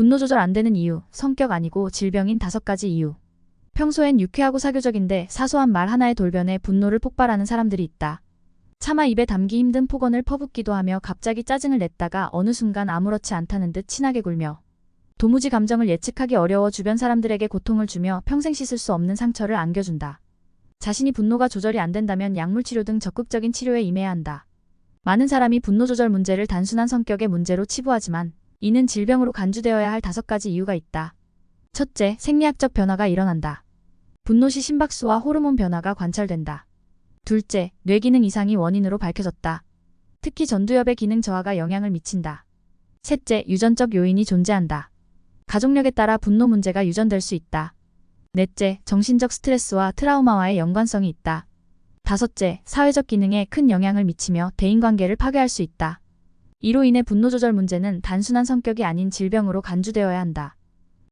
분노 조절 안 되는 이유, 성격 아니고 질병인 다섯 가지 이유. 평소엔 유쾌하고 사교적인데 사소한 말 하나의 돌변에 분노를 폭발하는 사람들이 있다. 차마 입에 담기 힘든 폭언을 퍼붓기도 하며 갑자기 짜증을 냈다가 어느 순간 아무렇지 않다는 듯 친하게 굴며 도무지 감정을 예측하기 어려워 주변 사람들에게 고통을 주며 평생 씻을 수 없는 상처를 안겨준다. 자신이 분노가 조절이 안 된다면 약물 치료 등 적극적인 치료에 임해야 한다. 많은 사람이 분노 조절 문제를 단순한 성격의 문제로 치부하지만 이는 질병으로 간주되어야 할 다섯 가지 이유가 있다. 첫째, 생리학적 변화가 일어난다. 분노 시 심박수와 호르몬 변화가 관찰된다. 둘째, 뇌기능 이상이 원인으로 밝혀졌다. 특히 전두엽의 기능 저하가 영향을 미친다. 셋째, 유전적 요인이 존재한다. 가족력에 따라 분노 문제가 유전될 수 있다. 넷째, 정신적 스트레스와 트라우마와의 연관성이 있다. 다섯째, 사회적 기능에 큰 영향을 미치며 대인관계를 파괴할 수 있다. 이로 인해 분노 조절 문제는 단순한 성격이 아닌 질병으로 간주되어야 한다.